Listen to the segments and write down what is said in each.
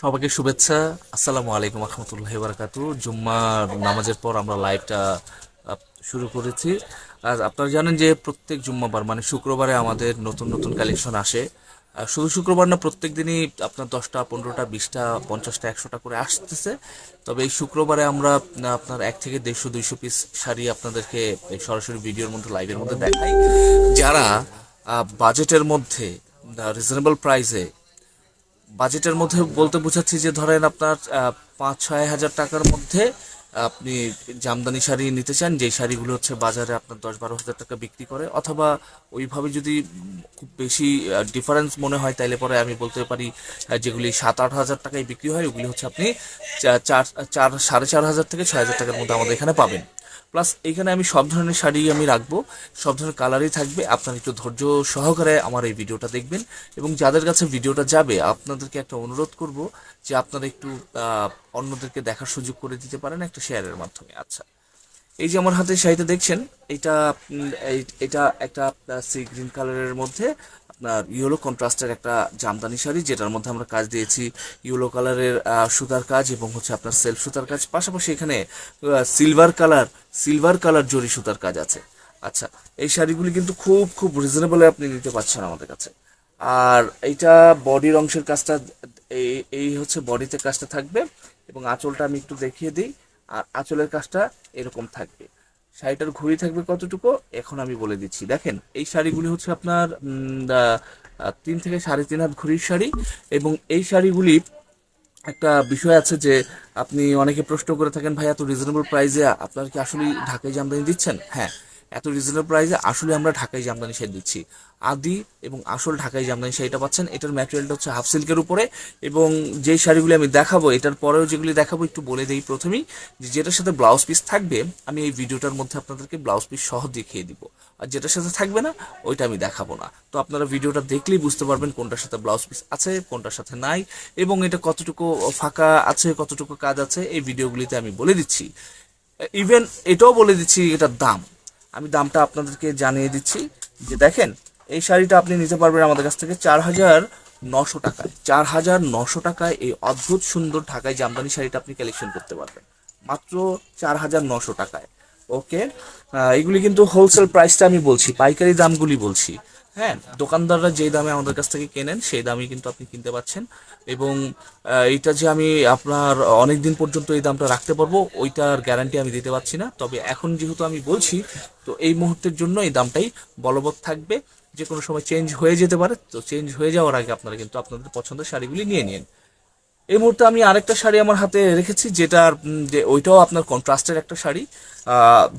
সবাইকে শুভেচ্ছা। আসসালামু আলাইকুম রহমতুল্লাহ বারাকাতু। জুম্মার নামাজের পর আমরা লাইভটা শুরু করেছি। আর আপনারা জানেন যে প্রত্যেক জুম্মাবার মানে শুক্রবারে আমাদের নতুন নতুন কালেকশন আসে। শুধু শুক্রবার না, প্রত্যেক দিনই আপনার দশটা, পনেরোটা, বিশটা, পঞ্চাশটা, একশোটা করে আসতেছে। তবে এই শুক্রবারে আমরা আপনার এক থেকে দেড়শো, দুইশো পিস শাড়ি আপনাদেরকে সরাসরি ভিডিওর মধ্যে লাইভের মধ্যে দেখাই। যারা বাজেটের মধ্যে রিজনেবল প্রাইসে বাজেটের মধ্যে বলতে বোঝাচ্ছি যে ধরেন আপনার পাঁচ, ছয় হাজার টাকার মধ্যে আপনি জামদানি শাড়ি নিতে চান যেই শাড়িগুলো হচ্ছে বাজারে আপনার দশ বারো হাজার টাকা বিক্রি করে, অথবা ওইভাবে যদি খুব বেশি ডিফারেন্স মনে হয়, তাইলে পরে আমি বলতে পারি যেগুলি সাত, আট হাজার টাকায় বিক্রি হয়, ওগুলি হচ্ছে আপনি চার চার, সাড়ে চার হাজার থেকে ছয় হাজার টাকার মধ্যে আমাদের এখানে পাবেন। প্লাস এখানে আমি সব ধরনের শাড়ি আমি রাখব। সব ধরনের কালারই থাকবে। আপনারা একটু ধৈর্য সহকারে আমার এই ভিডিওটা দেখবেন। এবং যাদের কাছে ভিডিওটা যাবে, আপনাদেরকে একটা অনুরোধ করব যে আপনারা একটু অন্যদেরকে দেখার সুযোগ করে দিতে পারেন একটা শেয়ারের মাধ্যমে। আচ্ছা। এই যে আমার হাতে শাড়িটা দেখছেন, এটা এটা একটা সি গ্রিন কালারের মধ্যে আপনার ইয়েলো কন্ট্রাস্টের একটা জামদানি শাড়ি, যেটার মধ্যে আমরা কাজ দিয়েছি ইয়েলো কালারের সুতার কাজ এবং হচ্ছে আপনার সেলফ সুতার কাজ। পাশাপাশি এখানে সিলভার কালার সিলভার কালার জরি সুতার কাজ আছে। আচ্ছা এই শাড়িগুলি কিন্তু খুব খুব রিজনেবলে আপনি নিতে পারছেন আমাদের কাছে। আর এইটা বডির অংশের কাজটা, এই এই হচ্ছে বডিতে কাজটা থাকবে এবং আঁচলটা আমি একটু দেখিয়ে দিই। আর আঁচলের কাজটা এরকম থাকবে। শাড়িটার ঘুরি থাকবে কতটুকু? এখন আমি বলে দিচ্ছি। দেখেন, এই শাড়িগুলি হচ্ছে আপনার তিন থেকে সাড়ে তিন হাত ঘুরির শাড়ি এবং এই শাড়িগুলি একটা বিষয় আছে যে আপনি অনেকে প্রশ্ন করে থাকেন ভাই এত রিজনেবল প্রাইসে আপনার কি আসলে ঢাকাই জামদানি দিচ্ছেন? হ্যাঁ এত রিজনেবল প্রাইসে আসলে আমরা ঢাকায় জামদানি শাড়ি দিচ্ছি। আদি এবং আসল ঢাকায় জামদানি শাড়িটা পাচ্ছেন, এটার ম্যাটেরিয়ালটা হচ্ছে হাফ সিল্কের উপরে এবং যেই শাড়িগুলি আমি দেখাবো, এটার পরেও যেগুলি দেখাবো, একটু বলে দিই প্রথমেই যে যেটার সাথে ব্লাউজ পিস থাকবে, আমি এই ভিডিওটার মধ্যে আপনাদেরকে ব্লাউজ পিস সহ দেখিয়ে দিব। আর যেটার সাথে থাকবে না, ওইটা আমি দেখাবো না। তো আপনারা ভিডিওটা দেখলেই বুঝতে পারবেন কোনটার সাথে ব্লাউজ পিস আছে, কোনটার সাথে নাই এবং এটা কতটুকু ফাঁকা আছে, কতটুকু কাজ আছে, এই ভিডিওগুলিতে আমি বলে দিচ্ছি। ইভেন এটাও বলে দিচ্ছি এটার দাম। আমি দামটা আপনাদেরকে জানিয়ে দিচ্ছি যে দেখেন, এই শাড়িটা আপনি নিতে পারবেন আমাদের কাছ থেকে চার হাজার নশো টাকায়। চার হাজার নশো টাকায় এই অদ্ভুত সুন্দর ঢাকায় জামদানি শাড়িটা আপনি কালেকশন করতে পারবেন। মাত্র চার হাজার নশো টাকায়। ওকে? এগুলি কিন্তু হোলসেল প্রাইসটা আমি বলছি, পাইকারি দামগুলি বলছি। হ্যাঁ দোকানদাররা যেই দামে আমাদের কাছ থেকে কেনেন, সেই দামই কিন্তু আপনি কিনতে পাচ্ছেন। এবং এইটা যে আমি আপনার অনেক দিন পর্যন্ত এই দামটা রাখতে পারব, ওইটার গ্যারান্টি আমি দিতে পারছি না। তবে এখন যেহেতু আমি বলছি, তো এই মুহূর্তের জন্য এই দামটাই বলবৎ থাকবে। যে কোনো সময় চেঞ্জ হয়ে যেতে পারে, তো চেঞ্জ হয়ে যাওয়ার আগে আপনারা কিন্তু আপনাদের পছন্দের শাড়িগুলি নিয়ে নিন। এই মুহূর্তে আমি আরেকটা শাড়ি আমার হাতে রেখেছি, যেটার যে ওইটাও আপনার কন্ট্রাস্টের একটা শাড়ি।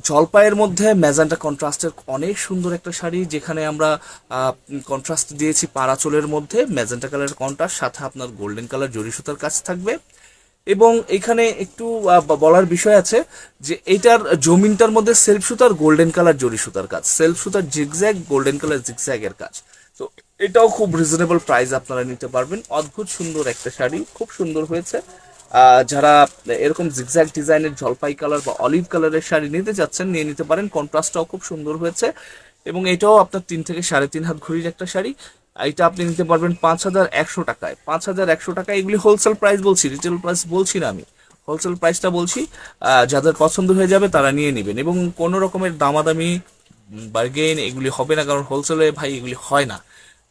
জলপাইয়ের মধ্যে ম্যাজেন্টা কন্ট্রাস্টের অনেক সুন্দর একটা শাড়ি, যেখানে আমরা কন্ট্রাস্ট দিয়েছি পারাচলের মধ্যে ম্যাজেন্টা কালারের কন্ট্রাস্ট সাথে আপনার গোল্ডেন কালার জরি সুতার কাজ থাকবে। এবং এখানে একটু বলার বিষয় আছে যে এইটার জমিনটার মধ্যে সেলফ সুতার গোল্ডেন কালার জরি সুতার কাজ সেলফ সুতার জিগজ্যাগ গোল্ডেন কালার জিগজ্যাগের কাজ। তো এটাও খুব রিজনেবল প্রাইস আপনারা নিতে পারবেন। অদ্ভুত সুন্দর একটা শাড়ি, খুব সুন্দর হয়েছে। যারা এরকম জিগজ্যাগ ডিজাইনের জলপাই কালার বা অলিভ কালারের শাড়ি নিতে চাচ্ছেন, নিয়ে নিতে পারেন। কন্ট্রাস্টটাও খুব সুন্দর হয়েছে। এবং এটাও আপনার তিন থেকে সাড়ে তিন হাত ঘড়ির একটা শাড়ি। এটা আপনি নিতে পারবেন পাঁচ হাজার একশো টাকায়। পাঁচ হাজার একশো টাকায় এগুলি হোলসেল প্রাইস বলছি রিটেল প্রাইস বলছি না আমি। হোলসেল প্রাইসটা বলছি যাদের পছন্দ হয়ে যাবে তারা নিয়ে নেবেন। এবং কোনো রকমের দামাদামি বার্গেন এগুলি হবে না, কারণ হোলসেলে ভাই এগুলি হয় না।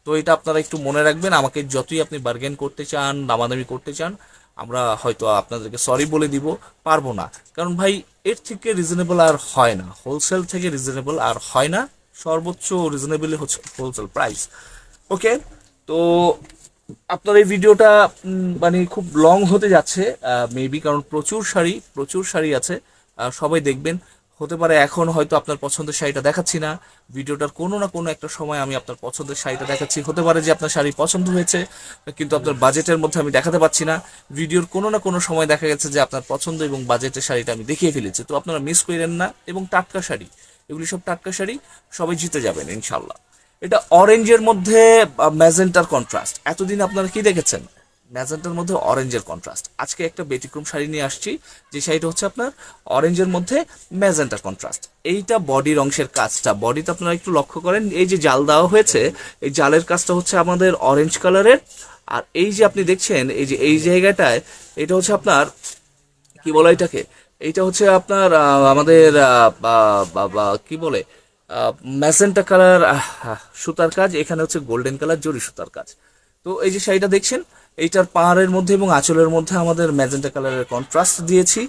তো এটা আপনারা একটু মনে রাখবেন, আমাকে যতই আপনি বার্গেন করতে চান, দামাদামি করতে চান, আমরা হয়তো আপনাদেরকে সরি বলে দিব, পারব না। কারণ ভাই, এর থেকে রিজনেবল আর হয় না। হোলসেল থেকে রিজনেবল আর হয় না। সর্বোচ্চ রিজনেবলই হচ্ছে হোলসেল প্রাইস ওকে তো আপনার এই ভিডিওটা মানে খুব লং হতে যাচ্ছে মেবি কারণ প্রচুর শাড়ি প্রচুর শাড়ি আছে। সবাই দেখবেন। হতে পারে এখন হয়তো আপনার পছন্দের শাড়িটা দেখাচ্ছি না। ভিডিওটার কোনো না কোনো একটা সময় আমি আপনার পছন্দের শাড়িটা দেখাচ্ছি। হতে পারে যে আপনার শাড়ি পছন্দ হয়েছে, কিন্তু আপনার বাজেটের মধ্যে আমি দেখাতে পাচ্ছি না। ভিডিওর কোনো না কোনো সময় দেখা গেছে যে আপনার পছন্দ এবং বাজেটের শাড়িটা আমি দেখিয়ে ফেলেছি। তো আপনারা মিস করেন না এবং টাটকা শাড়ি, এগুলি সব টাটকা শাড়ি, সবাই জিতে যাবেন ইনশাল্লাহ এটা অরেঞ্জের মধ্যে ম্যাজেন্টার কন্ট্রাস্ট এতদিন আপনারা কি দেখেছেন? ম্যাজেন্টার মধ্যে অরেঞ্জের কন্ট্রাস্ট আজকে একটা ব্যতিক্রম শাড়ি নিয়ে আসছি, যে শাড়িটা হচ্ছে আপনার অরেঞ্জের মধ্যে ম্যাজেন্টার কন্ট্রাস্ট এইটা বডির অংশের কাজটা। বডিতে আপনারা একটু লক্ষ্য করেন, এই যে জাল দেওয়া হয়েছে, এই জালের কাজটা হচ্ছে আমাদের অরেঞ্জ কালারের আর এই যে আপনি দেখছেন, এই যে এই জায়গাটায়, এটা হচ্ছে আপনার, কি বলে এটাকে? এইটা হচ্ছে আপনার আমাদের কি বলে? ম্যাসেন্টা কালার সুতার কাজ। এখানে হচ্ছে গোল্ডেন কালার জরি সুতার কাজ। তো এই যে শাড়িটা দেখছেন এইটার পাহাড়ের মধ্যে এবং আঁচলের মধ্যে আমাদের ম্যাজেন্টা কালারের কন্ট্রাস্ট দিয়েছি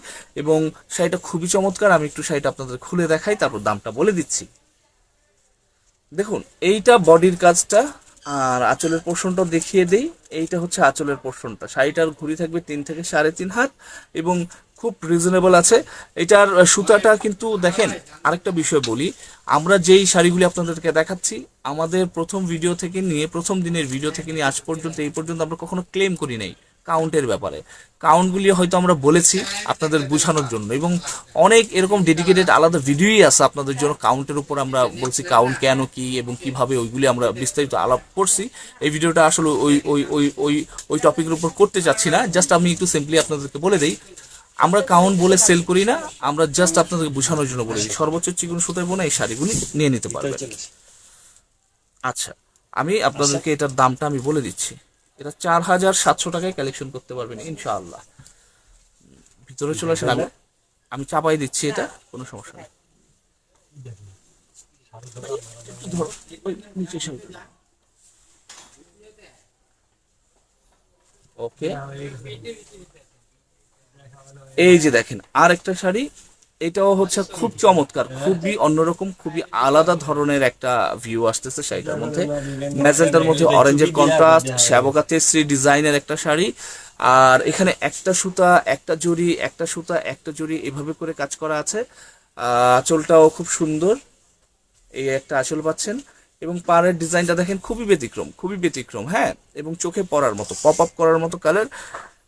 এবং শাড়িটা খুবই চমৎকার। আমি একটু শাড়িটা আপনাদের খুলে দেখাই, তারপর দামটা বলে দিচ্ছি। দেখুন, এইটা বডির কাজটা, আর আঁচলের পোর্শনটা দেখিয়ে দেই। এইটা হচ্ছে আঁচলের পোর্শনটা শাড়িটার ঘুরি থাকবে তিন থেকে সাড়ে তিন হাত এবং খুব রিজনেবল আছে। এটার সুতাটা কিন্তু দেখেন, আরেকটা বিষয় বলি। আমরা যেই শাড়িগুলি আপনাদেরকে দেখাচ্ছি, আমাদের প্রথম ভিডিও থেকে নিয়ে, প্রথম দিনের ভিডিও থেকে নিয়ে আজ পর্যন্ত, এই পর্যন্ত আমরা কখনো ক্লেম করি নাই কাউন্টের ব্যাপারে। কাউন্টগুলি হয়তো আমরা বলেছি আপনাদের বোঝানোর জন্য, এবং অনেক এরকম ডেডিকেটেড আলাদা ভিডিওই আছে আপনাদের জন্য কাউন্টের উপর আমরা বলছি কাউন্ট কেন কি এবং কীভাবে ওইগুলি আমরা বিস্তারিত আলাপ করছি। এই ভিডিওটা আসলে ওই ওই ওই ওই ওই টপিকের উপর করতে চাচ্ছি না। জাস্ট আমি একটু সিম্পলি আপনাদেরকে বলে দিই আমরা কাউন্ট বলে সেল করি না আমরা জাস্ট আপনাদেরকে বোঝানোর জন্য বলে সর্বোচ্চ চিকন সুতায় বোনা এই শাড়িগুলি নিয়ে নিতে পারবেন। আচ্ছা আমি আপনাদেরকে এটার দামটা আমি বলে দিচ্ছি। এটা চার হাজার সাতশো টাকায় কালেকশন করতে পারবেন ইনশাআল্লাহ। ভিতরে চলে আসেন আমি আমি চাপাই দিচ্ছি এটা কোনো সমস্যা নেই। ধরো, নিচে ওকে এই যে দেখেন আর একটা শাড়ি, এটাও হচ্ছে খুব চমৎকার, খুবই অন্যরকম, খুবই আলাদা ধরনের একটা ভিউ আসতেছে শাড়িটার মধ্যে। ম্যাজেন্টার মধ্যে অরেঞ্জের কন্ট্রাস্ট শ্যাবকাতে শ্রী ডিজাইনের একটা শাড়ি, আর এখানে একটা সুতা, একটা জড়ি, একটা সুতা, একটা জড়ি, এভাবে করে কাজ করা আছে। আঁচলটাও খুব সুন্দর, এই একটা আঁচল পাচ্ছেন। এবং পাড়ের ডিজাইনটা দেখেন খুবই ব্যতিক্রম খুবই ব্যতিক্রম হ্যাঁ? এবং চোখে পড়ার মতো পপ আপ করার মতো কালার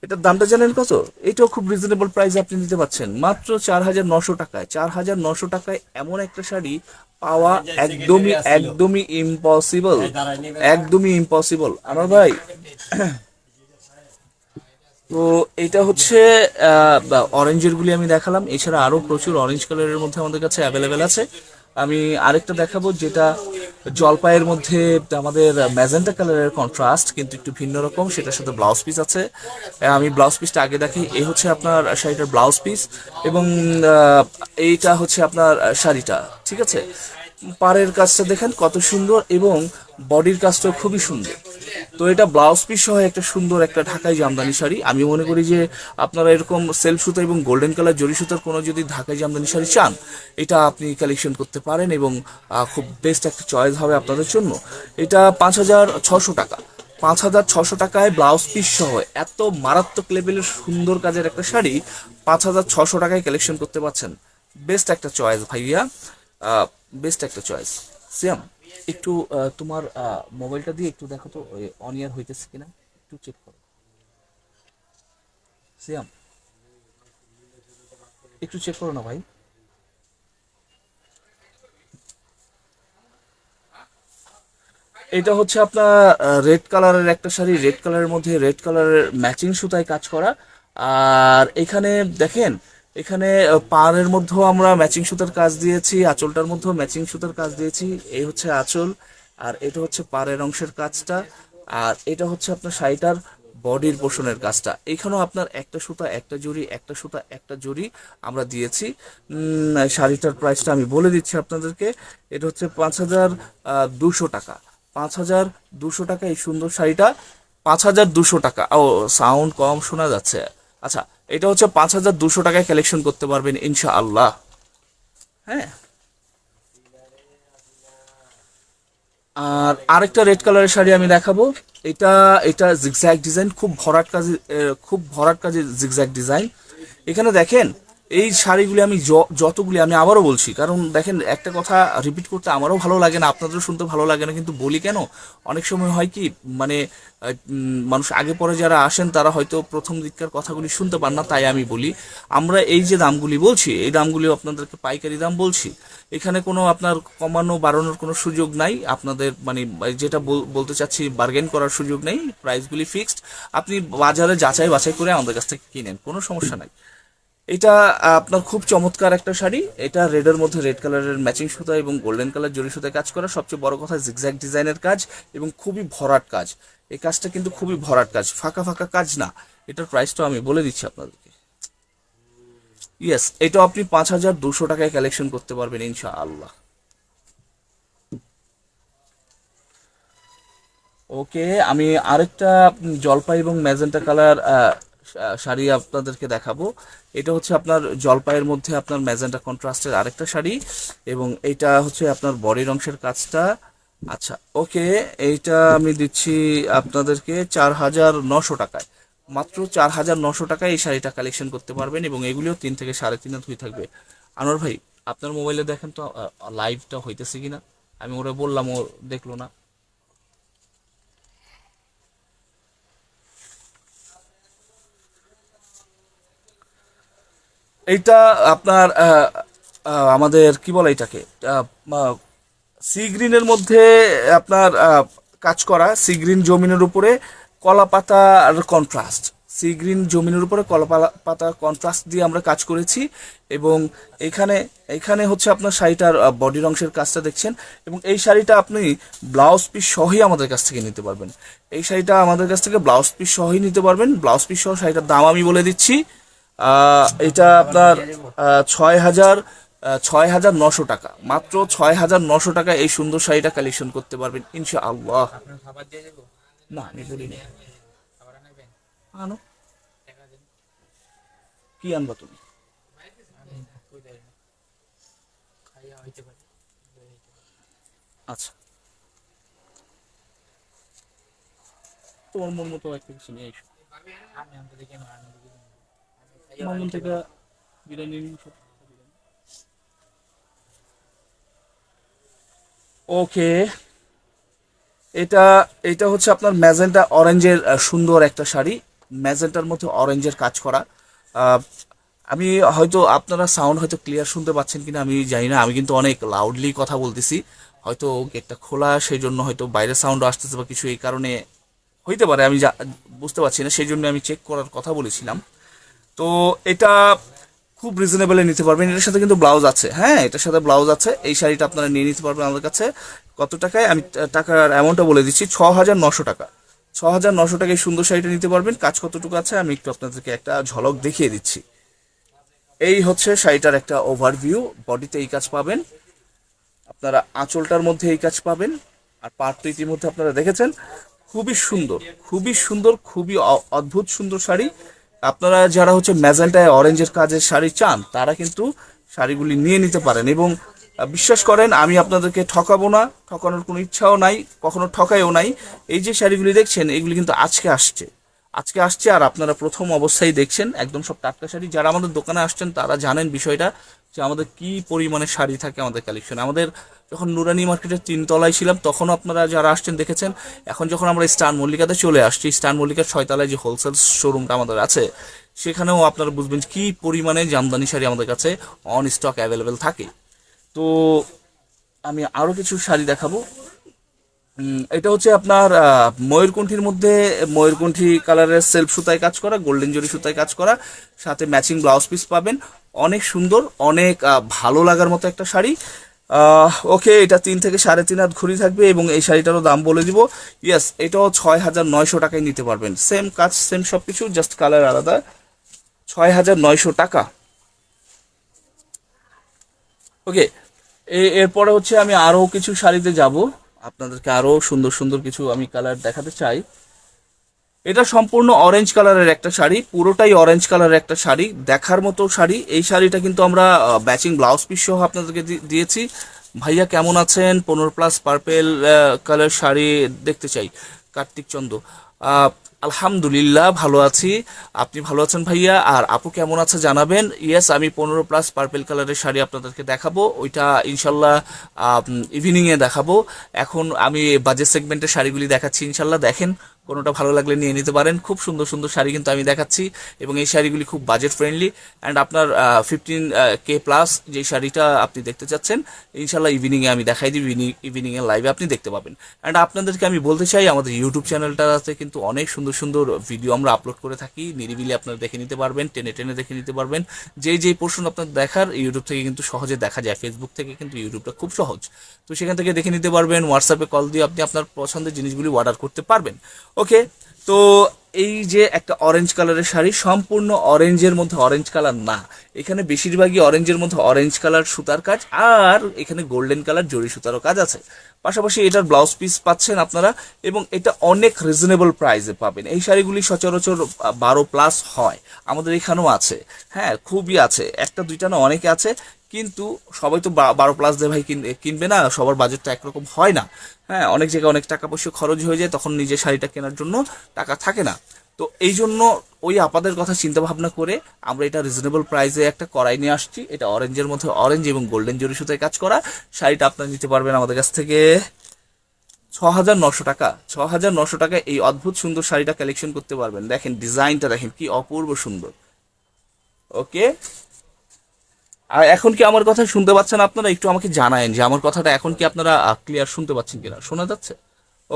এটার দামটা জানেন কত? এটাও খুব রিজনেবল প্রাইসে আপনি নিতে পাচ্ছেন। মাত্র চার হাজার নশো টাকায়, চার হাজার নশো টাকায় এমন একটা শাড়ি পাওয়া একদমই একদমই ইম্পসিবল একদমই ইম্পসিবল আমার ভাই, তো এটা হচ্ছে অরেঞ্জের গুলি আমি দেখালাম। এছাড়া আরও প্রচুর অরেঞ্জ কালারের মধ্যে আমাদের কাছে অ্যাভেলেবেল আছে। আমি আরেকটা দেখাবো যেটা জলপাইয়ের মধ্যে আমাদের ম্যাজেন্টা কালারের কন্ট্রাস্ট কিন্তু একটু ভিন্ন রকম, সেটার সাথে ব্লাউজ পিস আছে। আমি ব্লাউজ পিসটা আগে দেখি এই হচ্ছে আপনার শাড়িটার ব্লাউজ পিস এবং এইটা হচ্ছে আপনার শাড়িটা, ঠিক আছে? পাড়ের কাজটা দেখেন কত সুন্দর, এবং বডির কাজটাও খুবই সুন্দর। তো এটা ব্লাউজ পিস সহ একটা সুন্দর একটা ঢাকাই জামদানি শাড়ি। আমি মনে করি যে আপনারা এরকম সেলফ সুতা এবং গোল্ডেন কালার জরি সুতার কোনো যদি ঢাকাই জামদানি শাড়ি চান, এটা আপনি কালেকশন করতে পারেন এবং খুব বেস্ট একটা চয়েস হবে আপনাদের জন্য। এটা পাঁচ হাজার ছশো টাকা। পাঁচ হাজার ছশো টাকায় ব্লাউজ পিস সহ এত মারাত্মক লেভেলের সুন্দর কাজের একটা শাড়ি পাঁচ হাজার ছশো টাকায় কালেকশন করতে পারছেন। বেস্ট একটা চয়েস ভাইয়া। বেস্ট একটা চয়েস সিয়াম? একটু তোমার মোবাইলটা দিয়ে একটু দেখো তো অন ইয়ার হইতেছে কিনা, একটু চেক করো। সিয়াম একটু চেক করো না ভাই। এটা হচ্ছে আপনার রেড কালারের একটা শাড়ি রেড কালারের মধ্যে রেড কালারের ম্যাচিং সুতায় কাজ করা। আর এখানে দেখেন এখানে পাড়ের মধ্যেও আমরা ম্যাচিং সুতার কাজ দিয়েছি, আঁচলটার মধ্যেও ম্যাচিং সুতার কাজ দিয়েছি। এই হচ্ছে আঁচল, আর এটা হচ্ছে পাড়ের অংশের কাজটা, আর এটা হচ্ছে আপনার শাড়িটার বডির পোষণের কাজটা। এখানেও আপনার একটা সুতা, একটা জুড়ি, একটা সুতা, একটা জুড়ি আমরা দিয়েছি। শাড়িটার প্রাইসটা আমি বলে দিচ্ছি আপনাদেরকে, এটা হচ্ছে পাঁচ হাজার দুশো টাকা। পাঁচ হাজার দুশো টাকা এই সুন্দর শাড়িটা, পাঁচ হাজার দুশো টাকা। ও সাউন্ড কম শোনা যাচ্ছে। আচ্ছা এটা হচ্ছে পাঁচ হাজার দুশো টাকায় কালেকশন করতে পারবেন ইনশা আল্লাহ হ্যাঁ। আর আরেকটা রেড কালারের শাড়ি আমি দেখাবো। এটা এটা জিগজ্যাগ ডিজাইন খুব ভরাট কাজে খুব ভরাট কাজে জিগজ্যাক ডিজাইন এখানে দেখেন এই শাড়িগুলি আমি যতগুলি আমি আবারও বলছি, কারণ দেখেন, একটা কথা রিপিট করতে আমারও ভালো লাগে না, আপনাদেরও শুনতে ভালো লাগে না, কিন্তু বলি কেন? অনেক সময় হয় কি মানে মানুষ আগে পরে যারা আসেন, তারা হয়তো প্রথম দিককার কথাগুলি শুনতে পান না, তাই আমি বলি। আমরা এই যে দামগুলি বলছি, এই দামগুলি আপনাদেরকে পাইকারি দাম বলছি, এখানে কোনো আপনার কমানো, বাড়ানোর কোনো সুযোগ নাই, আপনাদের মানে যেটা বলতে চাচ্ছি বার্গেন করার সুযোগ নেই প্রাইসগুলি ফিক্সড আপনি বাজারে যাচাই বাছাই করে আমাদের কাছ থেকে কিনেন, কোনো সমস্যা নাই। এটা আপনার খুব চমৎকার একটা শাড়ি। এটা রেডের মধ্যে রেড কালারের ম্যাচিং সুতা এবং গোল্ডেন কালার জরি সুতায় কাজ করা। সবচেয়ে বড় কথা জিগজ্যাগ ডিজাইনের কাজ এবং খুবই ভরাট কাজ। এই কাজটা কিন্তু খুবই ভরাট কাজ, ফাঁকা ফাঁকা কাজ না। এটার প্রাইসটা আমি বলে দিচ্ছি আপনাদেরকে। ইয়েস এটা আপনি পাঁচ হাজার দুশো টাকায় কালেকশন করতে পারবেন ইনশা আল্লাহ ওকে আমি আরেকটা জলপাই এবং ম্যাজেন্টা কালার শাড়ি আপনাদেরকে দেখাবো। এটা হচ্ছে আপনার জলপাইয়ের মধ্যে আপনার ম্যাজেন্টা কন্ট্রাস্টের আরেকটা শাড়ি এবং এইটা হচ্ছে আপনার বডির অংশের কাজটা। আচ্ছা ওকে, এইটা আমি দিচ্ছি আপনাদেরকে চার হাজার নশো টাকায়। মাত্র চার হাজার নশো টাকায় এই শাড়িটা কালেকশন করতে পারবেন এবং এগুলিও তিন থেকে সাড়ে তিন হয়ে থাকবে। আনোয়ার ভাই, আপনার মোবাইলে দেখেন তো লাইভটা হইতেছে কিনা? আমি ওরা বললাম, ও দেখল না। এইটা আপনার আমাদের, কি বলে এটাকে? সি গ্রিনের মধ্যে আপনার কাজ করা সি গ্রিন জমিনের উপরে কলা পাতার কন্ট্রাস্ট সি গ্রিন জমিনের উপরে কলা পাতা কন্ট্রাস্ট দিয়ে আমরা কাজ করেছি এবং এখানে এখানে হচ্ছে আপনার শাড়িটার বডির অংশের কাজটা দেখছেন এবং এই শাড়িটা আপনি ব্লাউজ পিস সহই আমাদের কাছ থেকে নিতে পারবেন। এই শাড়িটা আমাদের কাছ থেকে ব্লাউজ পিস সহই নিতে পারবেন। ব্লাউজ পিস সহ শাড়িটার দাম আমি বলে দিচ্ছি। এটা আপনার ছয় হাজার ছয় হাজার নশো টাকা। মাত্র ছয় হাজার নশো টাকা এই সুন্দর শাড়িটা কালেকশন করতে পারবেন ইনশা আল্লাহ না, আমি বলিনি আনো। কি আনবা তুমি। আচ্ছা। তোমার মন মতো একটা কিছু নিয়ে এসো মন হইতে থেকে বিরিয়ানি নিয়ে। ওকে। এটা এটা হচ্ছে আপনার ম্যাজেন্টা অরেঞ্জের সুন্দর একটা শাড়ি। ম্যাজেন্টার মধ্যে অরেঞ্জের কাজ করা। আহ, আমি হয়তো আপনারা সাউন্ড হয়তো ক্লিয়ার শুনতে পাচ্ছেন কিনা আমি জানি না। আমি কিন্তু অনেক লাউডলি কথা বলতেছি। হয়তো গেটটা খোলা সেই জন্য হয়তো বাইরে সাউন্ড আসতেছে বা কিছু এই কারণে হইতে পারে আমি যা- বুঝতে পারছি না। সেই জন্য আমি চেক করার কথা বলেছিলাম। তো এটা খুব রিজনেবলে নিতে পারবেন। এটার সাথে কিন্তু ব্লাউজ আছে। হ্যাঁ এটার সাথে ব্লাউজ আছে। এই শাড়িটা আপনারা নিয়ে নিতে পারবেন আমাদের কাছে। কত টাকায়? আমি টাকার অ্যামাউন্টটা বলে দিচ্ছি। ছ হাজার নশো টাকা। ছ হাজার নশো টাকায় সুন্দর শাড়িটা নিতে পারবেন। কাজ কতটুকু আছে? আমি একটু আপনাদেরকে একটা ঝলক দেখিয়ে দিচ্ছি। এই হচ্ছে শাড়িটার একটা ওভারভিউ বডিতে এই কাজ পাবেন। আপনারা আঁচলটার মধ্যে এই কাজ পাবেন। আর পাট তো ইতিমধ্যে আপনারা দেখেছেন। খুবই সুন্দর। খুবই সুন্দর, খুবই অদ্ভুত সুন্দর শাড়ি। আপনারা যারা হচ্ছে ম্যাজেন্টায় অরেঞ্জের কাজের শাড়ি চান, তারা কিন্তু শাড়িগুলি নিয়ে নিতে পারেন এবং বিশ্বাস করেন, আমি আপনাদেরকে ঠকাবো না, ঠকানোর কোনো ইচ্ছাও নাই, কখনো ঠকাইও নাই। এই যে শাড়িগুলি দেখছেন, এগুলি কিন্তু আজকে আসছে। আজকে আসছে আর আপনারা প্রথম অবস্থায় দেখছেন, একদম সব টাটকা শাড়ি। যারা আমাদের দোকানে আসছেন, তারা জানেন বিষয়টা যে আমাদের কি পরিমাণে শাড়ি থাকে আমাদের কালেকশন। আমাদের যখন নুরানি মার্কেটের তিনতলায় ছিলাম, তখনও আপনারা যারা আসছেন দেখেছেন, এখন যখন আমরা স্টার মল্লিকাতে চলে আসছি, স্টার মল্লিকার ছয়তলায় যে হোলসেল শোরুমটা আমাদের আছে, সেখানেও আপনারা বুঝবেন কি পরিমাণে জামদানি শাড়ি আমাদের কাছে অন স্টক অ্যাভেলেবেল থাকে। তো আমি আরও কিছু শাড়ি দেখাবো। এটা হচ্ছে আপনার ময়ূরকণ্ঠীর মধ্যে, ময়ূরকণ্ঠী কালারের সেলফ সুতায় কাজ করা গোল্ডেন জরি সুতায় কাজ করা, সাথে ম্যাচিং ব্লাউজ পিস পাবেন। অনেক সুন্দর, অনেক ভালো লাগার মতো একটা শাড়ি। ওকে এটা তিন থেকে সাড়ে তিন হাত ঘুরি থাকবে এবং এই শাড়িটারও দাম বলে দিব। ইয়েস এটাও ছয় হাজার নয়শো টাকায় নিতে পারবেন। সেম কাজ সেম সব কিছু জাস্ট কালার আলাদা। ছয় হাজার নয়শো টাকা। ওকে এরপরে হচ্ছে আমি আরও কিছু শাড়িতে যাব। আপনাদেরকে আরও সুন্দর সুন্দর কিছু আমি কালার দেখাতে চাই। এটা সম্পূর্ণ অরেঞ্জ কালারের একটা শাড়ি, পুরোটাই অরেঞ্জ কালারের একটা শাড়ি। দেখার মতো শাড়ি। এই শাড়িটা কিন্তু আমরা ব্যাচিং ব্লাউজ পিস সহ আপনাদেরকে দিয়েছি। ভাইয়া কেমন আছেন? পনেরো প্লাস পার্পেল কালার শাড়ি দেখতে চাই। কার্তিক চন্দ্র। আলহামদুলিল্লাহ ভালো আছি। আপনি ভালো আছেন ভাইয়া? আর আপু কেমন আছে জানাবেন? ইয়েস আমি পনেরো প্লাস পার্পেল কালারের শাড়ি আপনাদেরকে দেখাবো। ওইটা ইনশাল্লাহ ইভিনিংয়ে দেখাবো। এখন আমি বাজেট সেগমেন্টের শাড়িগুলি দেখাচ্ছি। ইনশাল্লাহ দেখেন কোনোটা ভালো লাগলে নিয়ে নিতে পারেন। খুব সুন্দর সুন্দর শাড়ি কিন্তু আমি দেখাচ্ছি এবং এই শাড়িগুলি খুব বাজেট ফ্রেন্ডলি অ্যান্ড আপনার ফিফটিন কে প্লাস যে শাড়িটা আপনি দেখতে চাচ্ছেন ইনশাল্লাহ ইভিনিংয়ে আমি দেখাই দিই ইভিনিং ইভিনিংয়ে লাইভে আপনি দেখতে পাবেন। অ্যান্ড আপনাদেরকে আমি বলতে চাই, আমাদের ইউটিউব চ্যানেলটাতে কিন্তু অনেক সুন্দর সুন্দর ভিডিও আমরা আপলোড করে থাকি। নিরিবিলি আপনারা দেখে নিতে পারবেন, টেনে টেনে দেখে নিতে পারবেন। যেই যেই পোর্শন আপনার দেখার ইউটিউব থেকে কিন্তু সহজে দেখা যায়। ফেসবুক থেকে কিন্তু ইউটিউবটা খুব সহজ। তো সেখান থেকে দেখে নিতে পারবেন হোয়াটসঅ্যাপে কল দিয়ে আপনি আপনার পছন্দের জিনিসগুলি অর্ডার করতে পারবেন। ওকে তো এই যে একটা অরেঞ্জ কালারের শাড়ি, সম্পূর্ণ অরেঞ্জের মধ্যে অরেঞ্জ কালার না। এখানে বেশিরভাগই অরেঞ্জের মধ্যে অরেঞ্জ কালার সুতার কাজ, আর এখানে গোল্ডেন কালার জরি সুতারও কাজ আছে। পাশাপাশি এটার ব্লাউজ পিস পাচ্ছেন আপনারা, এবং এটা অনেক রিজনেবল প্রাইসে পাবেন। এই শাড়িগুলি সচরাচর বারো প্লাস হয়। আমাদের এখানেও আছে। হ্যাঁ খুবই আছে। একটা, দুইটা না, অনেকে আছে। কিন্তু সবাই তো বারো প্লাস দিয়ে ভাই কিন- কিনবে না, সবার বাজেটটা একরকম হয় না। হ্যাঁ অনেক জায়গায় অনেক টাকা পয়সা খরচ হয়ে যায়, তখন নিজের শাড়িটা কেনার জন্য টাকা থাকে না। তো এই জন্য ওই আপাদের কথা চিন্তা ভাবনা করে আমরা এটা রিজনেবল প্রাইসে একটা করাই নিয়ে আসছি। এটা অরেঞ্জের মধ্যে অরেঞ্জ এবং গোল্ডেন জরি সুতায় কাজ করা। শাড়িটা আপনারা নিতে পারবেন আমাদের কাছ থেকে ছ হাজার নশো টাকা। ছ হাজার নশো টাকায় এই অদ্ভুত সুন্দর শাড়িটা কালেকশন করতে পারবেন। দেখেন ডিজাইনটা দেখেন, কি অপূর্ব সুন্দর। ওকে আর এখন কি আমার কথা শুনতে পাচ্ছেন আপনারা? একটু আমাকে জানায়েন যে আমার কথাটা এখন কি আপনারা ক্লিয়ার শুনতে পাচ্ছেন কিনা? শোনা যাচ্ছে?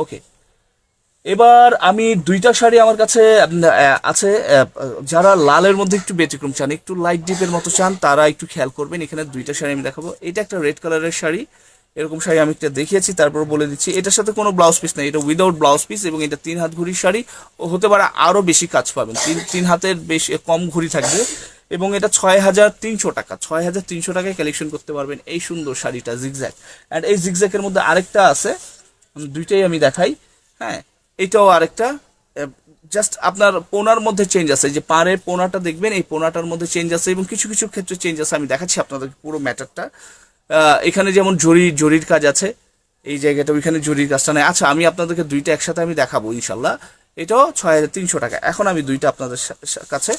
ওকে এবার আমি দুইটা শাড়ি আমার কাছে আছে যারা লালের মধ্যে একটু ব্যতিক্রম চান, একটু লাইট ডিপের মতো চান, তারা একটু খেয়াল করবেন। এখানে দুইটা শাড়ি আমি দেখাবো। এটা একটা রেড কালারের শাড়ি। এরকম শাড়ি আমি একটা দেখিয়েছি, তারপর বলে দিচ্ছি, এটার সাথে কোনো ব্লাউজ পিস নেই, এটা উইদাউট ব্লাউজ পিস এবং এটা তিন হাত ঘুড়ির শাড়ি হতে পারে আরও বেশি কাজ পাবেন, তিন তিন হাতের বেশি কম ঘুড়ি থাকবে এবং এটা ছয় হাজার তিনশো টাকা, ছয় হাজার তিনশো টাকায় কালেকশন করতে পারবেন এই সুন্দর শাড়িটা জিগজ্যাক অ্যান্ড এই জিগজ্যাকের মধ্যে আরেকটা আছে দুইটাই আমি দেখাই হ্যাঁ এটাও আরেকটা জাস্ট আপনার পোনার মধ্যে চেঞ্জ আছে যে পারে পোনাটা দেখবেন, এই পোনাটার মধ্যে চেঞ্জ আছে এবং কিছু কিছু ক্ষেত্রে চেঞ্জ আছে, আমি দেখাচ্ছি আপনাদের পুরো ম্যাটারটা এখানে যেমন জরি, জরির কাজ আছে, এই জায়গাটা, ওইখানে জরির কাজটা নেই। আচ্ছা আমি আপনাদেরকে দুইটা একসাথে আমি দেখাবো ইনশাল্লাহ। এটাও ছয় হাজার তিনশো টাকা। এখন আমি দুইটা আপনাদের কাছে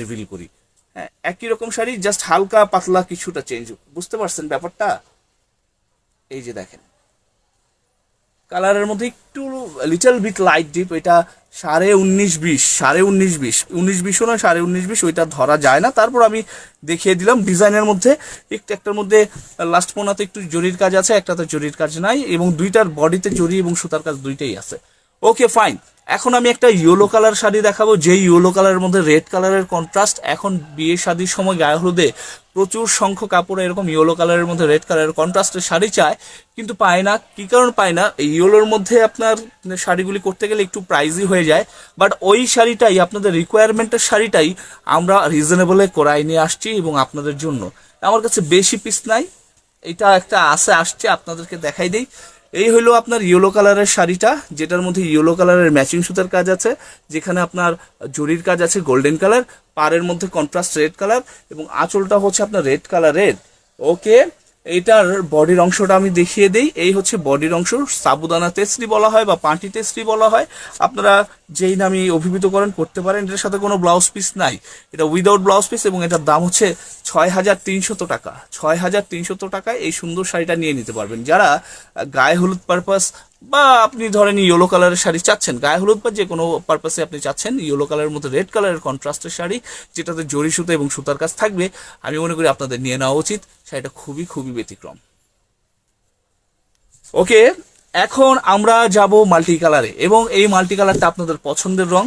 রিভিল করি। হ্যাঁ একই রকম শাড়ি জাস্ট হালকা পাতলা কিছুটা চেঞ্জ বুঝতে পারছেন ব্যাপারটা? এই যে দেখেন। কালারের মধ্যে একটু লিটল বিট লাইট ডিপ এটা সাড়ে উনিশ বিশ, সাড়ে উনিশ বিশ, উনিশ বিশও না সাড়ে উনিশ বিশ, ওইটা ধরা যায় না। তারপর আমি দেখিয়ে দিলাম ডিজাইনের মধ্যে। একটু একটার মধ্যে লাস্ট পোনাতে একটু জরির কাজ আছে, একটাতে জরির কাজ নাই এবং দুইটার বডিতে জরি এবং সুতার কাজ দুইটাই আছে। ওকে ফাইন এখন আমি একটা ইয়েলো কালার শাড়ি দেখাবো, যেই ইয়েলো কালারের মধ্যে রেড কালারের কন্ট্রাস্ট এখন বিয়ে শাদির সময় গায়ে হলুদে প্রচুর সংখ্যক কাপড়ে এরকম ইয়েলো কালারের মধ্যে রেড কালারের কন্ট্রাস্টের শাড়ি চায়, কিন্তু পায় না। কি কারণ পায় না? এই ইয়েলোর মধ্যে আপনার শাড়িগুলি করতে গেলে একটু প্রাইজি হয়ে যায় বাট ওই শাড়িটাই, আপনাদের রিকোয়ারমেন্টের শাড়িটাই আমরা রিজনেবলে করাই নিয়ে আসছি এবং আপনাদের জন্য। আমার কাছে বেশি পিস নাই, এটা একটা আসে আসছে, আপনাদেরকে দেখাই দেই। এই হলো আপনার ইয়েলো কালারের শাড়িটা, যেটার মধ্যে ইয়েলো কালারের ম্যাচিং সুতার কাজ আছে, যেখানে আপনার জরির কাজ আছে গোল্ডেন কালার পাড়ের মধ্যে কন্ট্রাস্ট রেড কালার এবং আঁচলটা হচ্ছে আপনার রেড কালারের ওকে এইটার বডির অংশটা আমি দেখিয়ে দেই। এই হচ্ছে বডির অংশ। সাবুদানা তেসরি বলা হয় বা পাটি তেসরি বলা হয়। আপনারা যেই নামে অভিভূত করেন করতে পারেন। এটার সাথে কোনো ব্লাউজ পিস নাই। এটা উইদাউট ব্লাউজ পিস এবং এটার দাম হচ্ছে ছয় হাজার তিনশত টাকা। ছয় হাজার তিনশত টাকায় এই সুন্দর শাড়িটা নিয়ে নিতে পারবেন। যারা গায়ে হলুদ পারপাস বা আপনি ধরেন ইয়েলো কালারের শাড়ি চাচ্ছেন, গায়ে হলুদ বা যে কোনো পারপাসে আপনি চাচ্ছেন ইয়েলো কালারের মধ্যে রেড কালারের কন্ট্রাস্টের শাড়ি, যেটাতে জরি সুতো এবং সুতার কাজ থাকবে, আমি মনে করি আপনাদের নিয়ে নেওয়া উচিত, শাড়িটা খুবই খুবই ব্যতিক্রম। ওকে, এখন আমরা যাব মাল্টি কালারে এবং এই মাল্টি কালারটা আপনাদের পছন্দের রং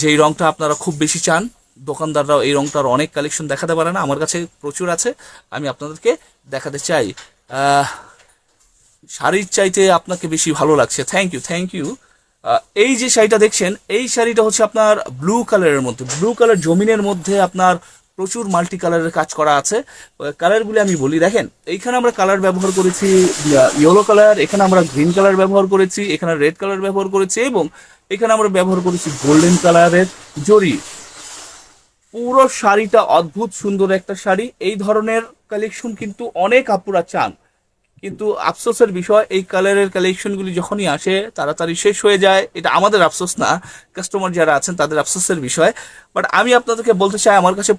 যেই রংটা আপনারা খুব বেশি চান, দোকানদাররাও এই রংটার অনেক কালেকশন দেখাতে পারে না, আমার কাছে প্রচুর আছে, আমি আপনাদেরকে দেখাতে চাই। শাড়ির চাইতে আপনাকে বেশি ভালো লাগছে। থ্যাংক ইউ থ্যাংক ইউ এই যে শাড়িটা দেখছেন, এই শাড়িটা হচ্ছে আপনার ব্লু কালারের মধ্যে। ব্লু কালার জমিনের মধ্যে আপনার প্রচুর মাল্টি কালারের কাজ করা আছে। কালারগুলি আমি বলি, দেখেন, এইখানে আমরা কালার ব্যবহার করেছি ইয়েলো কালার এখানে আমরা গ্রিন কালার ব্যবহার করেছি, এখানে রেড কালার ব্যবহার করেছি এবং এখানে আমরা ব্যবহার করেছি গোল্ডেন কালারের জরি পুরো শাড়িটা অদ্ভুত সুন্দর একটা শাড়ি। এই ধরনের কালেকশন কিন্তু অনেক আপুরা চান। কিন্তু আফসোসের বিষয়, এই কালারের কালেকশনগুলি যখনই আসে, তাড়াতাড়ি শেষ হয়ে যায়। এটা আমাদের আফসোস না কাস্টমার যারা আছেন তাদের আফসোসের বিষয়। বাট আমি আপনাদেরকে বলতে চাই, আমার কাছে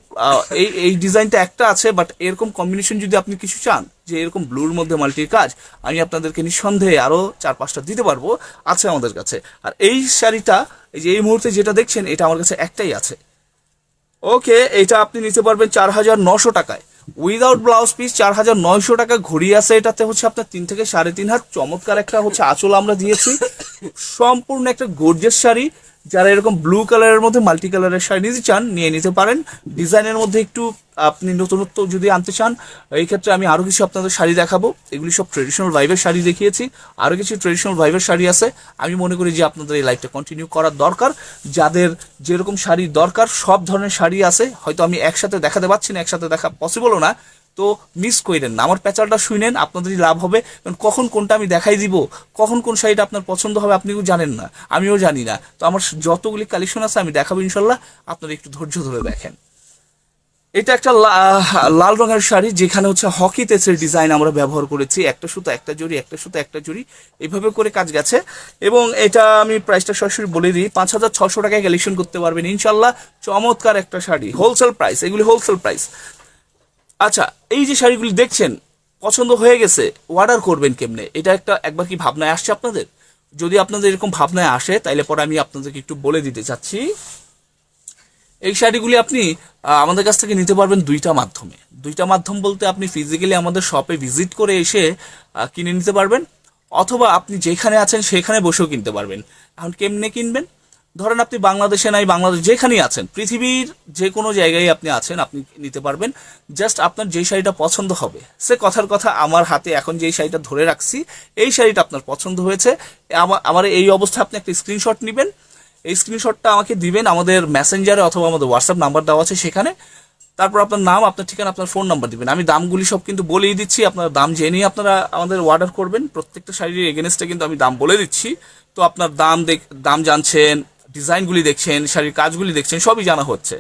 এই এই ডিজাইনটা একটা আছে বাট এরকম কম্বিনেশন যদি আপনি কিছু চান, যে এরকম ব্লুর মধ্যে মাল্টির কাজ, আমি আপনাদেরকে নিঃসন্দেহে আরও চার পাঁচটা দিতে পারব, আছে আমাদের কাছে। আর এই শাড়িটা, এই যে এই মুহূর্তে যেটা দেখছেন, এটা আমার কাছে একটাই আছে। ওকে এটা আপনি নিতে পারবেন চার হাজার নশো টাকায়। উইদাউট ব্লাউজ পিস চার হাজার নয়শো টাকা ঘড়ি আছে। এটাতে হচ্ছে আপনার তিন থেকে সাড়ে তিন হাত। চমৎকার একটা হচ্ছে আঁচল আমরা দিয়েছি। সম্পূর্ণ একটা গর্জের শাড়ি। যারা এরকম ব্লু কালারের মধ্যে মাল্টি কালারের শাড়ি নিতে চান, নিয়ে নিতে পারেন। ডিজাইনের মধ্যে একটু আপনি নতুনত্ব যদি আনতে চান, এই ক্ষেত্রে আমি আরও কিছু আপনাদের শাড়ি দেখাবো। এগুলি সব ট্রেডিশনাল ভাইবের শাড়ি দেখিয়েছি। আরও কিছু ট্রেডিশনাল ভাইবের শাড়ি আছে। আমি মনে করি যে আপনাদের এই লাইফটা কন্টিনিউ করার দরকার। যাদের যেরকম শাড়ি দরকার, সব ধরনের শাড়ি আছে। হয়তো আমি একসাথে দেখাতে পারছি না, একসাথে দেখা পসিবলও না। তো মিস করেন না। আমার প্যাচালটা শুনেন আপনাদেরই লাভ হবে। কারণ কখন কোনটা আমি দেখাই দিব, কখন কোন শাড়িটা আপনার পছন্দ হবে আপনিও জানেন না, আমিও জানি না। তো আমার যতগুলি কালেকশন আছে আমি দেখাবো ইনশাল্লাহ, আপনারা একটু ধৈর্য ধরে দেখেন। এটা একটা লাল রঙের শাড়ি, যেখানে হচ্ছে হকি তেসের ডিজাইন আমরা ব্যবহার করেছি। একটা সুতো, একটা জড়ি, একটা সুতো, একটা জড়ি। এইভাবে করে কাজ গেছে। এবং এটা আমি প্রাইসটা সরাসরি বলে দিই, পাঁচ হাজার ছশো টাকায় কালেকশন করতে পারবেন ইনশাল্লাহ। চমৎকার একটা শাড়ি হোলসেল প্রাইস এগুলি হোলসেল প্রাইস আচ্ছা এই যে শাড়িগুলি দেখছেন, পছন্দ হয়ে গেছে অর্ডার করবেন কেমনে? এটা একটা একবার কি ভাবনায় আসছে আপনাদের? যদি আপনাদের এরকম ভাবনায় আসে, তাইলে পরে আমি আপনাদেরকে একটু বলে দিতে চাচ্ছি। এই শাড়িগুলি আপনি আমাদের কাছ থেকে নিতে পারবেন দুইটা মাধ্যমে। দুইটা মাধ্যম বলতে আপনি ফিজিক্যালি আমাদের শপে ভিজিট করে এসে কিনে নিতে পারবেন, অথবা আপনি যেখানে আছেন সেখানে বসেও কিনতে পারবেন। এখন কেমনে কিনবেন? ধরেন আপনি বাংলাদেশে নাই, বাংলাদেশ যেখানেই আছেন, পৃথিবীর যে কোনো জায়গায় আপনি আছেন, আপনি নিতে পারবেন। জাস্ট আপনার যেই শাড়িটা পছন্দ হবে। সে কথার কথা আমার হাতে এখন যেই শাড়িটা ধরে রাখছি, এই শাড়িটা আপনার পছন্দ হয়েছে। আমার এই অবস্থায় আপনি একটা স্ক্রিনশট নেবেন। এই স্ক্রিনশটটা আমাকে দিবেন আমাদের মেসেঞ্জারে অথবা আমাদের হোয়াটসঅ্যাপ নাম্বার দেওয়া আছে সেখানে। তারপর আপনার নাম, আপনার ঠিকানা, আপনার ফোন নাম্বার দিবেন। আমি দামগুলি সব কিন্তু বলেই দিচ্ছি। আপনার দাম জেনেই আপনারা আমাদের অর্ডার করবেন। প্রত্যেকটা শাড়ির এগেনস্টে কিন্তু আমি দাম বলে দিচ্ছি। তো আপনার দাম দেখ, দাম জানছেন ডিজাইনগুলি দেখছেন, শাড়ির কাজগুলি দেখছেন, সবই জানা হচ্ছে।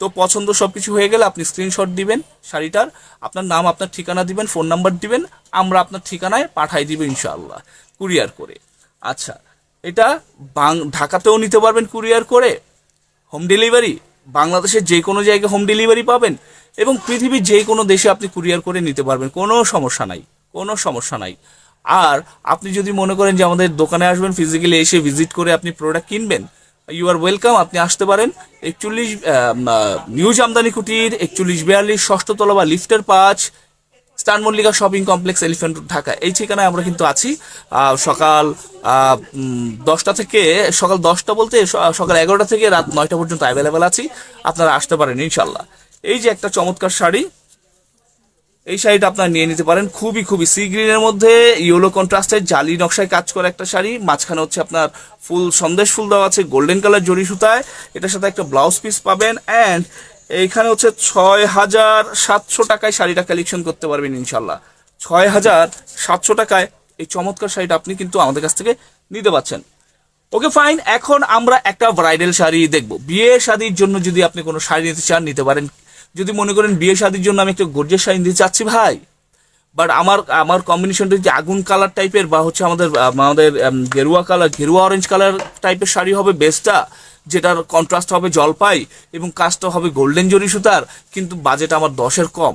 তো পছন্দ সব কিছু হয়ে গেলে আপনি স্ক্রিনশট দিবেন শাড়িটার, আপনার নাম, আপনার ঠিকানা দিবেন ফোন নাম্বার দিবেন, আমরা আপনার ঠিকানায় পাঠাই দিব ইনশাআল্লাহ, কুরিয়ার করে। আচ্ছা এটা বাং, ঢাকাতেও নিতে পারবেন কুরিয়ার করে। হোম ডেলিভারি বাংলাদেশের যে কোনো জায়গায় হোম ডেলিভারি পাবেন এবং পৃথিবীর যে কোনো দেশে আপনি কুরিয়ার করে নিতে পারবেন, কোনো সমস্যা নাই, কোনো সমস্যা নাই। আর আপনি যদি মনে করেন যে আমাদের দোকানে আসবেন ফিজিক্যালি এসে ভিজিট করে আপনি প্রোডাক্ট কিনবেন ইউ আর ওয়েলকাম আপনি আসতে পারেন। একচল্লিশ নিউজ আমদানি কুটির, একচল্লিশ বিয়াল্লিশ, ষষ্ঠ তলা বা লিফটের পাঁচ star Mallika shopping complex, elephant road, Dhaka. এই ঠিকানায় আমরা কিন্তু আছি। সকাল দশটা থেকে, সকাল দশটা বলতে সকাল এগারোটা থেকে রাত নয়টা পর্যন্ত অ্যাভেলেবেল আছি। আপনারা আসতে পারেন, ইনশাল্লাহ। এই যে একটা চমৎকার শাড়ি এই শাড়িটা আপনারা নিয়ে নিতে পারেন খুবই খুবই সি গ্রিনের মধ্যে ইয়েলো কন্ট্রাস্টের জালি নকশায় কাজ করা একটা শাড়ি। মাঝখানে হচ্ছে আপনার ফুল সন্দেশ ফুল দেওয়া আছে গোল্ডেন কালার জরি সুতায়। এটার সাথে একটা ব্লাউজ পিস পাবেন অ্যান্ড এইখানে হচ্ছে ছয় হাজার সাতশো টাকায় শাড়িটা কালেকশন করতে পারবেন ইনশাল্লাহ ছয় হাজার সাতশো টাকায় এই চমৎকার শাড়িটা আপনি কিন্তু আমাদের কাছ থেকে নিতে পারছেন ওকে ফাইন এখন আমরা একটা ব্রাইডাল শাড়ি দেখব। বিয়ে শাড়ির জন্য যদি আপনি কোনো শাড়ি নিতে চান, নিতে পারেন যদি মনে করেন বিয়ে শাদির জন্য আমি একটা গর্জের শাড়ি নিতে চাচ্ছি ভাই বাট আমার আমার কম্বিনেশনটা যে আগুন কালার টাইপের বা হচ্ছে আমাদের আমাদের গেরুয়া কালার গেরুয়া অরেঞ্জ কালার টাইপের শাড়ি হবে বেস্টটা যেটার কন্ট্রাস্ট হবে জলপাই এবং কাজটা হবে গোল্ডেন জরি সুতার, কিন্তু বাজেট আমার দশের কম।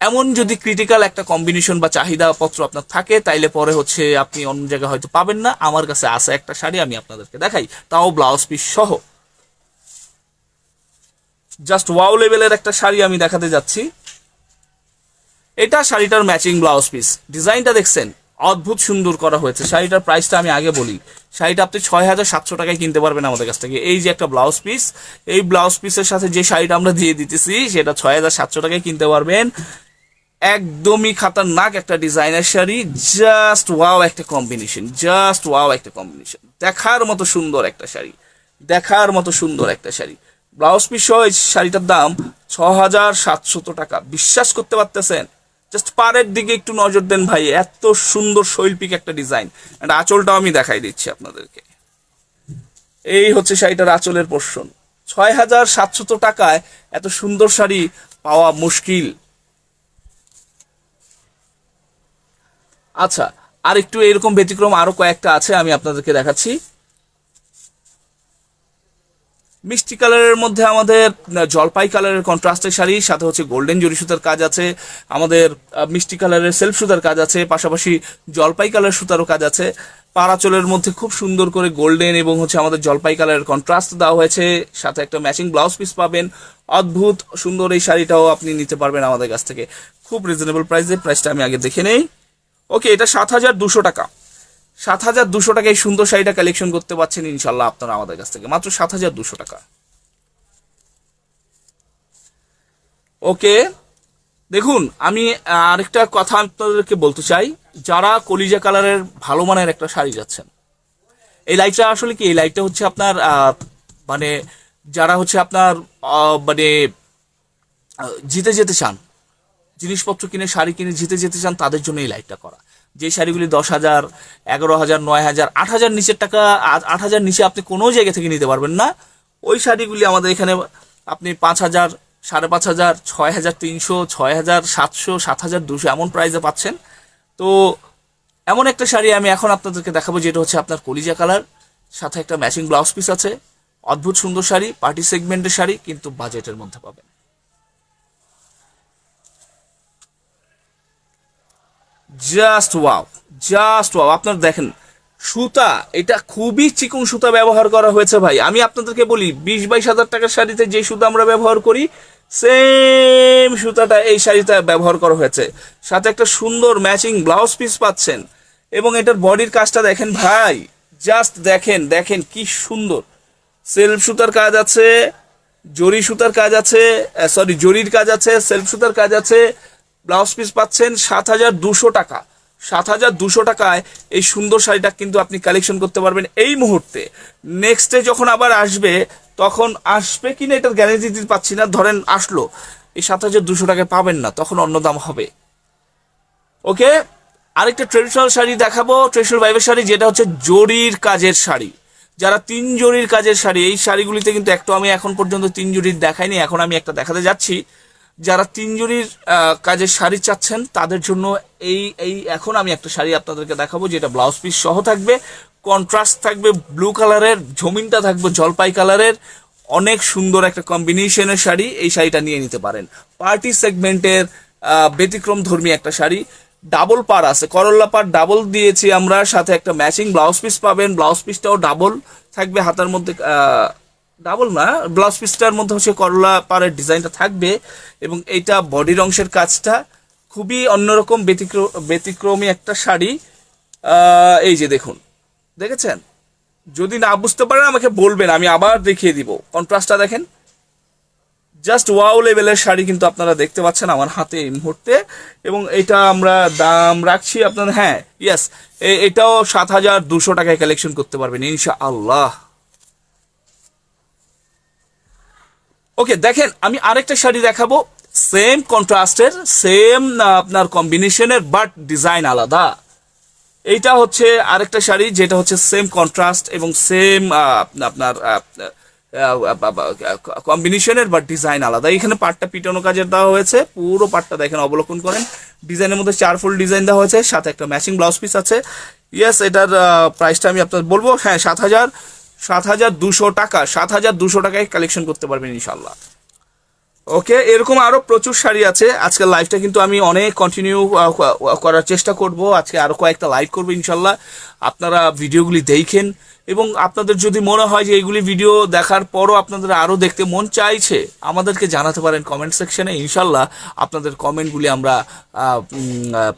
এমন যদি ক্রিটিক্যাল একটা কম্বিনেশন বা চাহিদা পত্র আপনার থাকে, তাইলে পরে হচ্ছে আপনি অন্য জায়গায় হয়তো পাবেন না। আমার কাছে আসা একটা শাড়ি, আমি আপনাদেরকে দেখাই, তাও ব্লাউজ পিস সহ। জাস্ট ওয়াও লেভেলের একটা শাড়ি আমি দেখাতে যাচ্ছি। এটা শাড়িটার ম্যাচিং ব্লাউজ পিস ডিজাইনটা দেখছেন? অদ্ভুত সুন্দর করা হয়েছে। শাড়িটার প্রাইসটা আমি আগে বলি। শাড়িটা আপনি ছয় হাজার সাতশো টাকায় কিনতে পারবেন আমাদের কাছ থেকে। এই যে একটা ব্লাউজ পিস এই ব্লাউজ পিসের সাথে যে শাড়িটা আমরা দিয়ে দিতেছি, সেটা ছয় হাজার সাতশো টাকায় কিনতে পারবেন। একদমই খাতারনাক একটা ডিজাইনের শাড়ি। জাস্ট ওয়াও একটা কম্বিনেশন জাস্ট ওয়াও একটা কম্বিনেশন দেখার মতো সুন্দর একটা শাড়ি। দেখার মতো সুন্দর একটা শাড়ি। ব্লাউজ পিস সহ এই শাড়িটার দাম ছ হাজার সাতশত টাকা। বিশ্বাস করতে পারতেছেন? জাস্ট পাড়ের দিকে একটু নজর দেন ভাই, এত সুন্দর শৈল্পিক একটা ডিজাইন। একটা আঁচলটাও আমি দেখাই দিচ্ছি আপনাদেরকে। এই হচ্ছে শাড়িটার আঁচলের পোর্শন। ছয় হাজার সাতশত টাকায় এত সুন্দর শাড়ি পাওয়া মুশকিল। আচ্ছা আর একটু এরকম ব্যতিক্রম আরও কয়েকটা আছে, আমি আপনাদেরকে দেখাচ্ছি। মিষ্টি কালারের মধ্যে আমাদের জলপাই কালারের কন্ট্রাস্টের শাড়ি, সাথে হচ্ছে গোল্ডেন জরি সুতার কাজ আছে, আমাদের মিষ্টি কালারের সেলফ সুতার কাজ আছে, পাশাপাশি জলপাই কালার সুতারও কাজ আছে। পারাচলের মধ্যে খুব সুন্দর করে গোল্ডেন এবং হচ্ছে আমাদের জলপাই কালারের কন্ট্রাস্ট দেওয়া হয়েছে, সাথে একটা ম্যাচিং ব্লাউজ পিস পাবেন। অদ্ভুত সুন্দর এই শাড়িটাও আপনি নিতে পারবেন আমাদের কাছ থেকে। খুব রিজনেবল প্রাইসে প্রাইসটা আমি আগে দেখে নেই। ওকে এটা সাত হাজার দুশো টাকা। সাত হাজার দুশো টাকা এই সুন্দর শাড়িটা কালেকশন করতে পারছেন ইনশাল্লাহ আপনারা আমাদের কাছ থেকে। মাত্র সাত হাজার দুশো টাকা। ওকে, দেখুন, আমি আরেকটা কথা আপনাদেরকে বলতে চাই। যারা কলিজা কালারের ভালো মানের একটা শাড়ি যাচ্ছেন, এই লাইটটা আসলে কি? এই লাইটটা হচ্ছে আপনার মানে যারা হচ্ছে আপনার মানে জিতে যেতে চান, জিনিসপত্র কিনে, শাড়ি কিনে জিতে যেতে চান, তাদের জন্য এই লাইটটা করা। যে শাড়িগুলি দশ হাজার, এগারো হাজার, নয় হাজার, আট হাজার নিচের টাকা আট হাজার নিচে আপনি কোনো জায়গা থেকে নিতে পারবেন না। ওই শাড়িগুলি আমাদের এখানে আপনি পাঁচ হাজার, সাড়ে পাঁচ হাজার, ছয় হাজার তিনশো, ছয় হাজার সাতশো, সাত হাজার দুশো এমন প্রাইসে পাচ্ছেন। তো এমন একটা শাড়ি আমি এখন আপনাদেরকে দেখাবো, যেটা হচ্ছে আপনার কলিজা কালার। সাথে একটা ম্যাচিং ব্লাউজ পিস আছে। অদ্ভুত সুন্দর শাড়ি পার্টি সেগমেন্টের শাড়ি, কিন্তু বাজেটের মধ্যে পাবেন। জাস্ট ওয়াও জাস্ট ওয়াও আপনারা দেখেন, সুতা, এটা খুবই চিকন সুতা ব্যবহার করা হয়েছে ভাই। আমি আপনাদেরকে বলি, বিশ বাইশ হাজার টাকার শাড়িতে যে সুতা আমরা ব্যবহার করি সেম সুতাটা এই শাড়িতে ব্যবহার করা হয়েছে। সাথে একটা সুন্দর ম্যাচিং ব্লাউজ পিস পাচ্ছেন। এবং এটার বডির কাজটা দেখেন ভাই জাস্ট দেখেন দেখেন কি সুন্দর। সেলফ সুতার কাজ আছে, জরি সুতার কাজ আছে সরি জরির কাজ আছে সেলফ সুতার কাজ আছে ব্লাউজ পিস পাচ্ছেন সাত হাজার দুশো টাকা। সাত হাজার দুশো টাকায় এই সুন্দর শাড়িটা কিন্তু আপনি কালেকশন করতে পারবেন এই মুহূর্তে। নেক্সটে যখন আবার আসবে, তখন আসবে কিনা এটার গ্যারেন্টি দিতে পাচ্ছি না। ধরেন আসলো, এই সাত হাজার দুশো টাকায় পাবেন না, তখন অন্য দাম হবে। ওকে? আরেকটা ট্রেডিশনাল শাড়ি দেখাবো ট্রেডিশনাল ভাইবের শাড়ি, যেটা হচ্ছে জরির কাজের শাড়ি। যারা তিন জরির কাজের শাড়ি, এই শাড়িগুলিতে কিন্তু একটু আমি এখন পর্যন্ত তিন জরির দেখাইনি, এখন আমি একটা দেখাতে যাচ্ছি। যারা তিন জরির আহ, কাজের শাড়ি চাচ্ছেন তাদের জন্য এই এই এখন আমি একটা শাড়ি আপনাদেরকে দেখাবো যেটা ব্লাউজ পিস সহ থাকবে। কন্ট্রাস্ট থাকবে ব্লু কালারের জমিনটা থাকবে জলপাই কালারের। অনেক সুন্দর একটা কম্বিনেশনের শাড়ি এই শাড়িটা নিয়ে নিতে পারেন। পার্টি সেগমেন্টের ব্যতিক্রম ধর্মী একটা শাড়ি। ডাবল পার আছে করল্লা পার ডাবল দিয়েছি আমরা সাথে একটা ম্যাচিং ব্লাউজ পিস পাবেন। ব্লাউজ পিসটাও ডাবল থাকবে হাতার মধ্যে ডাবল না ব্লাউজ পিসটার মধ্যে হচ্ছে করলা পাড়ের ডিজাইনটা থাকবে এবং এইটা বডির অংশের কাজটা খুবই অন্যরকম ব্যতিক্রম ব্যতিক্রমী একটা শাড়ি। এই যে দেখুন, দেখেছেন? যদি না বুঝতে পারেন আমাকে বলবেন, আমি আবার দেখিয়ে দিব। কন্ট্রাস্টটা দেখেন। জাস্ট ওয়াও লেভেলের শাড়ি কিন্তু আপনারা দেখতে পাচ্ছেন আমার হাতে এই মুহূর্তে। এবং এটা আমরা দাম রাখছি আপনাদের হ্যাঁ ইয়েস এটাও সাত হাজার দুশো টাকায় কালেকশন করতে পারবেন ইনশা আল্লাহ ওকে দেখেন, আমি আরেকটা শাড়ি দেখাবো। সেম কন্ট্রাস্টের সেম আপনার কম্বিনেশনের বাট ডিজাইন আলাদা। এইটা হচ্ছে আরেকটা শাড়ি, যেটা হচ্ছে সেম কন্ট্রাস্ট এবং সেম আপনার কম্বিনেশনের বা ডিজাইন আলাদা। এখানে পাটটা পিটানো কাজের দেওয়া হয়েছে, পুরো পাটটা দেখেন অবলোকন করেন। ডিজাইনের মধ্যে চার ফুল ডিজাইন দেওয়া হয়েছে, সাথে একটা ম্যাচিং ব্লাউজ পিস আছে। ইয়েস এটার প্রাইসটা আমি আপনার বলব হ্যাঁ সাত হাজার। সাত হাজার দুশো টাকা, সাত হাজার দুশো টাকায় কালেকশন করতে পারবেন ইনশাল্লাহ ওকে, এরকম আরও প্রচুর শাড়ি আছে। আজকের লাইভটা কিন্তু আমি অনেক কন্টিনিউ করার চেষ্টা করব। আজকে আরও কয়েকটা লাইভ করব ইনশাল্লাহ আপনারা ভিডিওগুলি দেখেন। এবং আপনাদের যদি মনে হয় যে এইগুলি ভিডিও দেখার পরও আপনাদের আরও দেখতে মন চাইছে, আমাদেরকে জানাতে পারেন কমেন্ট সেকশনে ইনশাল্লাহ আপনাদের কমেন্টগুলি আমরা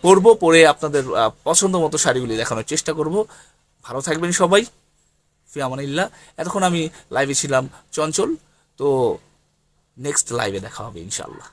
পড়ব, পড়ে আপনাদের পছন্দ মতো শাড়িগুলি দেখানোর চেষ্টা করব। ভালো থাকবেন সবাই। ফিয়ামানিল্লাহ এতক্ষণ আমি লাইভে ছিলাম চঞ্চল। তো নেক্সট লাইভে দেখা হবে ইনশাল্লাহ